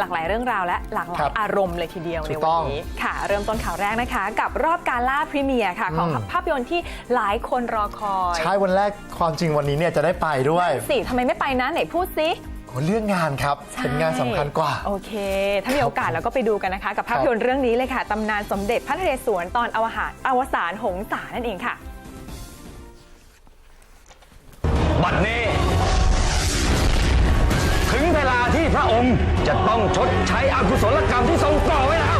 หลากหลายเรื่องราวและหลากหลาครัยบอารมณ์เลยทีเดียวในถูกวัต้นองนี้ค่ะ เริ่มต้นข่าวแรกนะคะ กับรอบการล่าพรีเมียร์ค่ะ ของอืม ภาพยนตร์ที่หลายคนรอคอยใช่วันแรกความจริงวันนี้เนี่ยจะได้ไปด้วยสิทำไมไม่ไปนะไหนพูดซิโอ้เรื่องงานครับเป็นงานสำคัญกว่า โอเค ถ้ามีโอกาสเราก็ไปดูกันนะคะ กับภาพยนตร์เรื่องนี้เลยค่ะ ตำนานสมเด็จพระนเรศวรตอนอวหารอวสานหงสานั่นเองค่ะ บัดนี้ ถึงเวลาที่พ ระองค์จะต้องชดใช้อกุศลกรรมที่ทรงก่อไว้แล้ว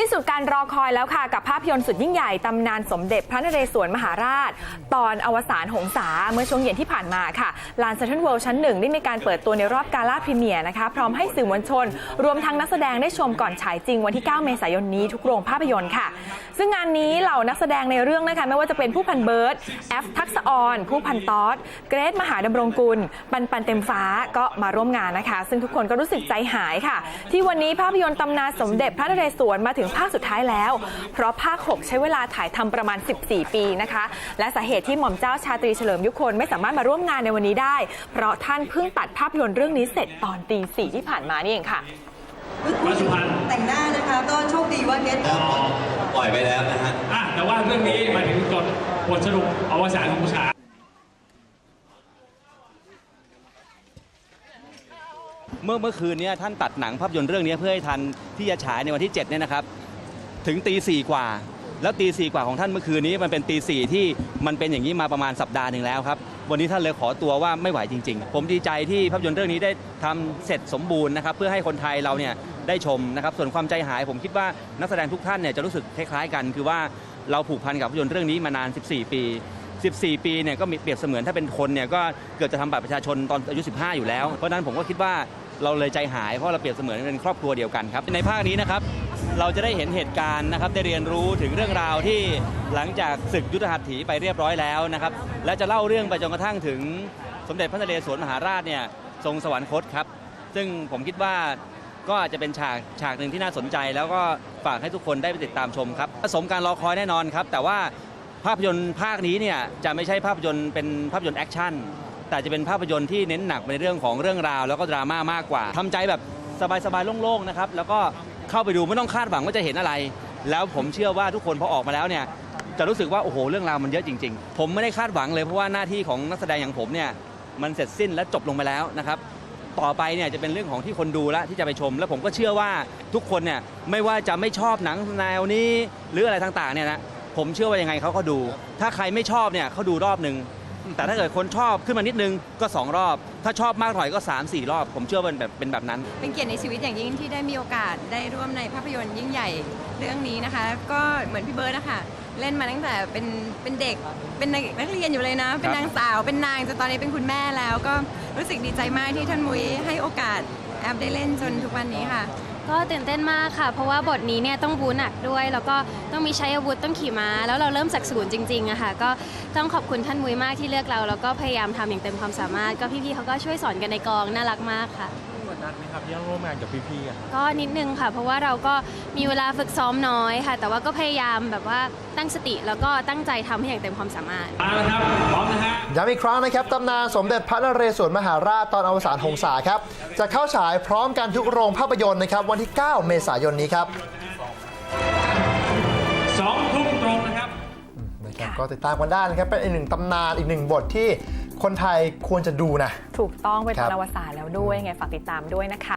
สิ้นสุดการรอคอยแล้วค่ะ กับภาพยนตร์สุดยิ่งใหญ่ตำนานสมเด็จพระนเรศวรมหาราช ตอนอวสานหงสาเมื่อช่วงเย็นที่ผ่านมาค่ะลานเซนทรัลเวิลด์ชั้นหนึ่งได้มีการเปิดตัวในรอบกาล่าพรีเมียร์นะคะ พร้อมให้สื่อมวลชน รวมทั้งนักแสดงได้ชมก่อนฉายจริงวันที่ 9 เมษายนนี้ทุกโรงภาพยนตร์ค่ะ ซึ่งงานนี้เหล่านักแสดงในเรื่องนะคะไม่ว่าจะเป็นผู้พันเบิร์ตแอฟทักษออนผู้พันตอสเกรทมหาดำรงกุล ปันปันเต็มฟ้าก็มาร่วมงานนะคะ ซึ่งทุกคนก็รู้สึกใจหายค่ะ ที่วันนี้ภาพยนตร์ตำนานสมเด็จพระนเรศวรมาถึงภาคสุดท้ายแล้ว เพราะภาค 6 ใช้เวลาถ่ายทำประมาณ 14 ปีนะคะ และสาเหตุที่หม่อมเจ้าชาตรีเฉลิมยุคคนไม่สามารถมาร่วมงานในวันนี้ได้ เพราะท่านเพิ่งตัดภาพยนตร์เรื่องนี้เสร็จตอนตีสี่ที่ผ่านมานี่เองค่ะพูดถึงแต่งหน้านะคะ ก็โชคดีว่าเน็ตปล่อยไปแล้วนะฮะอะแต่ว่าเรื่องนี้หมายถึงจดบทสรุปอวสานของผู้ชาย เมื่อเมื่อคืนนี้ท่านตัดหนังภาพยนตร์เรื่องนี้เพื่อให้ทันที่จะฉายในวันที่7เนี่ยนะครับถึงตีสี่กว่า แล้วตีสี่กว่าของท่านเมื่อคืนนี้มันเป็นตีสี่ที่มันเป็นอย่างนี้มาประมาณสัปดาห์หนึ่งแล้วครับวันนี้ท่านเลยขอตัวว่าไม่ไหวจริง ๆ ผมดีใจที่ภาพยนตร์เรื่องนี้ได้ทำเสร็จสมบูรณ์นะครับเพื่อให้คนไทยเราเนี่ยได้ชมนะครับส่วนความใจหายผมคิดว่านักแสดงทุกท่านเนี่ยจะรู้สึกคล้ายๆกัน คือว่าเราผูกพันกับภาพยนตร์เรื่องนี้มานาน 14 ปี 14 ปีเนี่ยก็มีเปรียบเสมือนถ้าเป็นคนเนี่ยก็เกิดจะทำบัตรประชาชนตอนอายุ 15 อยู่แล้ว เพราะนั้นผมก็คิดว่า เราเลยใจหายเพราะเราเปรียบเสมือนเป็นครอบครัวเดียวกันครับในภาคนี้นะครับเราจะได้เห็นเหตุการณ์นะครับได้เรียนรู้ถึงเรื่องราวที่หลังจากศึกยุทธหัตถีไปเรียบร้อยแล้วนะครับและจะเล่าเรื่องไปจนกระทั่งถึงสมเด็จพระนเรศวรมหาราชเนี่ยทรงสวรรคตครับ ซึ่งผมคิดว่าก็อาจจะเป็นฉากฉากหนึ่งที่น่าสนใจ แล้วก็ฝากให้ทุกคนได้ไปติดตามชมครับผสมการรอคอยแน่นอนครับ แต่ว่าภาพยนตร์ภาคนี้เนี่ยจะไม่ใช่ภาพยนตร์เป็นภาพยนตร์แอคชั่น แต่จะเป็นภาพยนตร์ที่เน้นหนักในเรื่องของเรื่องราว แล้วก็ดราม่ามากกว่าทำใจแบบสบายๆโล่งๆนะครับแล้วก็เข้าไปดูไม่ต้องคาดหวังว่าจะเห็นอะไร แล้วผมเชื่อว่าทุกคนพอออกมาแล้วเนี่ยจะรู้สึกว่าโอ้โหเรื่องราวมันเยอะจริง ๆ ผมไม่ได้คาดหวังเลยเพราะว่าหน้าที่ของนักแสดงอย่างผมเนี่ยมันเสร็จสิ้นและจบลงไปแล้วนะครับต่อไปเนี่ยจะเป็นเรื่องของที่คนดูแล้วที่จะไปชม แล้วผมก็เชื่อว่าทุกคนเนี่ยไม่ว่าจะไม่ชอบหนังแนวนี้ หรืออะไรต่างๆเนี่ยนะผมเชื่อว่ายังไงเขาก็ดู ถ้าใครไม่ชอบเนี่ยเขาดูรอบหนึ่ง แต่ถ้าเกิดคนชอบขึ้นมานิดนึงก็ 2 รอบ ถ้าชอบมากหน่อยก็ 3 4 รอบ ผมเชื่อว่าเป็นแบบเป็นแบบนั้น เป็นเกียรติในชีวิตอย่างยิ่งที่ได้มีโอกาสได้ร่วมในภาพยนตร์ยิ่งใหญ่เรื่องนี้นะคะ ก็เหมือนพี่เบิร์ดนะคะเล่นมาตั้งแต่เป็นเป็นเด็กเป็นนักเรียนอยู่เลยนะ เป็นนางสาวเป็นนางจนตอนนี้เป็นคุณแม่แล้ว ก็รู้สึกดีใจมากที่ท่านมุ้ยให้โอกาสแอปได้เล่นจนทุกวันนี้ค่ะ ก็ตื่นเต้นมากค่ะ เพราะว่าบทนี้เนี่ยต้องบูหนักด้วย แล้วก็ต้องมีใช้อาวุธต้องขี่ม้า แล้วเราเริ่มจากศูนย์จริงๆอะค่ะ ก็ต้องขอบคุณท่านมุ้ยมากที่เลือกเรา แล้วก็พยายามทำอย่างเต็มความสามารถ ก็พี่ๆเขาก็ช่วยสอนกันในกองน่ารักมากค่ะ กดดันไหมครับที่ต้องร่วมงานกับพี่ๆอะก็นิดนึงค่ะ เพราะว่าเราก็มีเวลาฝึกซ้อมน้อยค่ะ แต่ว่าก็พยายามแบบว่าตั้งสติแล้วก็ตั้งใจทำให้อย่างเต็มความสามารถเอาละครับ พร้อมนะฮะ ย้ำอีกครั้งนะครับตำนานสมเด็จพระนเรศวรมหาราชตอนอวสานหงสาครับ จะเข้าฉายพร้อมกันทุกโรงภาพยนตร์นะครับวันที่ 9 เมษายนนี้ครับ สองทุ่มตรงนะครับ นะครับก็ติดตามกันได้นะครับเป็นอีกหนึ่งตำนานอีกหนึ่งบทที่ คนไทยควรจะดูนะ ถูกต้องเป็นครัตบอนอวสานแล้วด้วยไงฝากติดตามด้วยนะคะ